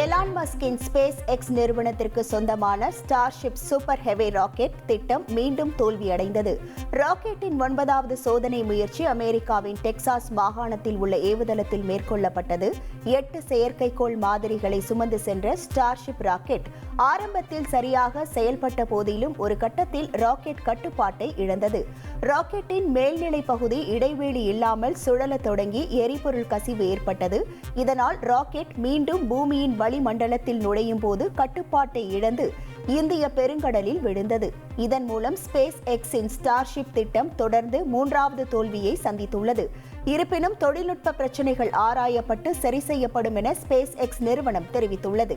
Elon மஸ்கின் space X நிறுவனத்திற்கு சொந்தமான Starship super heavy rocket திட்டம் மீண்டும் தோல்வியடைந்தது. ராக்கெட்டின் ஒன்பதாவது சோதனை முயற்சி அமெரிக்காவின் டெக்சாஸ் மாகாணத்தில் உள்ள ஏவுதளத்தில் மேற்கொள்ளப்பட்டது. எட்டு செயற்கைக்கோள் மாதிரிகளை சுமந்து சென்ற ஸ்டார்ஷிப் ராக்கெட் ஆரம்பத்தில் சரியாக செயல்பட்ட போதிலும் ஒரு கட்டத்தில் ராக்கெட் கட்டுப்பாட்டை இழந்தது. ராக்கெட்டின் மேல்நிலை பகுதி இடைவெளி இல்லாமல் சுழலத் தொடங்கி எரிபொருள் கசிவு ஏற்பட்டது. இதனால் ராக்கெட் மீண்டும் பூமியின் வளிமண்டலத்தில் நுழையும் போது கட்டுப்பாட்டை இழந்து இந்திய பெருங்கடலில் விழுந்தது. இதன் மூலம் ஸ்பேஸ் எக்ஸின் ஸ்டார்ஷிப் திட்டம் தொடர்ந்து மூன்றாவது தோல்வியை சந்தித்துள்ளது. இருப்பினும் தொழில்நுட்ப பிரச்சினைகள் ஆராயப்பட்டு சரி செய்யப்படும் என ஸ்பேஸ் எக்ஸ் நிறுவனம் தெரிவித்துள்ளது.